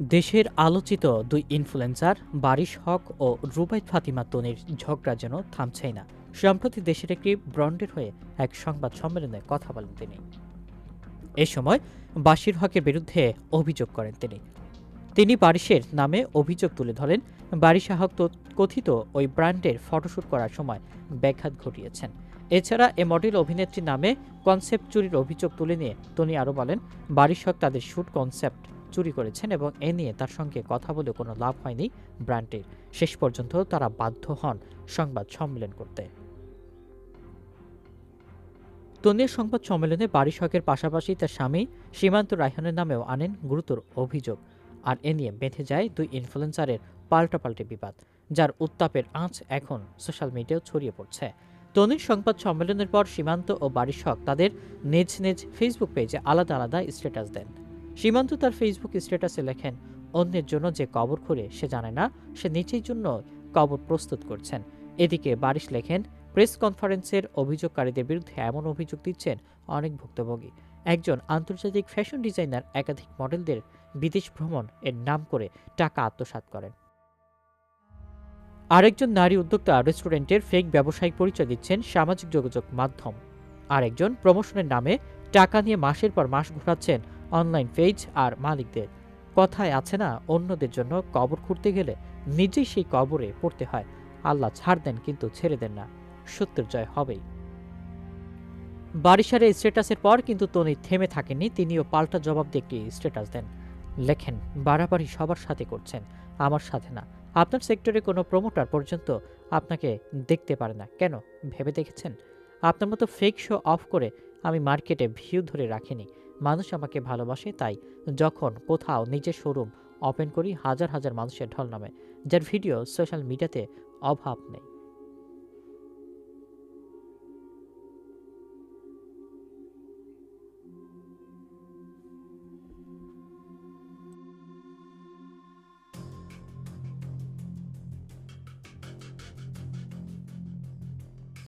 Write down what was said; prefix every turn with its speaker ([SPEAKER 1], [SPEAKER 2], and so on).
[SPEAKER 1] দেশের আলোচিত দুই ইনফ্লুয়েন্সার বারিশ হক ও রুবাইত ফাতিমা তনির ঝগড়া যেন থামছেই না। সম্প্রতি দেশের একটি ব্র্যান্ডের হয়ে এক সংবাদ সম্মেলনে কথা বলেন তিনি। এ সময় বাশির হকের বিরুদ্ধে অভিযোগ করেন তিনি। তিনি বারিশের নামে অভিযোগ তুলে ধরেন, বারিশা হক কথিত ওই ব্র্যান্ডের ফটোশ্যুট করার সময় ব্যাঘাত ঘটিয়েছেন। এছাড়া এ মডেল অভিনেত্রী নামে কনসেপ্ট চুরির অভিযোগ তুলে নিয়ে তনি আরও বলেন, বারিশ হক তাদের শ্যুট কনসেপ্ট চুরি করেছেন এবং এ নিয়ে তার সঙ্গে কথা বলে কোনো লাভ হয়নি ব্র্যান্ডের শেষ পর্যন্ত তারা বাধ্য হন সংবাদ সম্মেলন করতে। তনির সংবাদ সম্মেলনে বারিশ হকের পাশাপাশি তার স্বামী সীমান্ত রায়হানের নামেও আনেন গুরুতর অভিযোগ। আর এ নিয়ে বেঁধে যায় দুই ইনফ্লুয়েন্সারের পাল্টাপাল্টি বিবাদ, যার উত্তাপের আঁচ এখন সোশ্যাল মিডিয়ায় ছড়িয়ে পড়ছে। তনির সংবাদ সম্মেলনের পর সীমান্ত ও বারিশ হক তাদের নিজ নিজ ফেসবুক পেজে আলাদা আলাদা স্ট্যাটাস দেন। সীমান্ত তার ফেসবুক স্ট্যাটাসে লেখেন, অন্যের জন্য যে কবর খুঁড়ে সে জানে না, সে নিজের জন্য কবর প্রস্তুত করছেন। এদিকে বারিশ লেখেন, প্রেস কনফারেন্সের অভিযোগকারীদের বিরুদ্ধে এমন অভিযোগ দিচ্ছেন অনেক ভুক্তভোগী। একজন আন্তর্জাতিক ফ্যাশন ডিজাইনার একাধিক মডেলদের বিদেশ ভ্রমণ এর নাম করে টাকা আত্মসাৎ করেন। আরেকজন নারী উদ্যোক্তা রেস্টুরেন্টের ফেক ব্যবসায়িক পরিচয় দিচ্ছেন সামাজিক যোগাযোগ মাধ্যম। আরেকজন প্রমোশনের নামে টাকা নিয়ে মাসের পর মাস ঘোরাচ্ছেন অনলাইন পেজ আর মালিকদের। কথায় আছে না, অন্যদের জন্য কবর খুঁড়তে গেলে নিজেই সেই কবরে পড়তে হয়। আল্লাহ ছাড় দেন কিন্তু ছেড়ে দেন না। সত্যের জয় হবেই। বারিশারের স্ট্যাটাসের পর কিন্তু তনি থেমে থাকেননি তিনিও পাল্টা জবাব দিয়ে একটি স্ট্যাটাস দেন। লেখেন, বাড়াবাড়ি সবার সাথে করছেন, আমার সাথে না। আপনার সেক্টরে কোনো প্রমোটার পর্যন্ত আপনাকে দেখতে পারে না। কেন, ভেবে দেখেছেন? আপনার মতো ফেক শো অফ করে আমি মার্কেটে ভিউ ধরে রাখিনি। মানুষ আমাকে ভালোবাসে, তাই যখন কোথাও নিজের শোরুম ওপেন করি, হাজার হাজার মানুষের ঢল নামে, যার ভিডিও সোশ্যাল মিডিয়াতে অভাব নেই।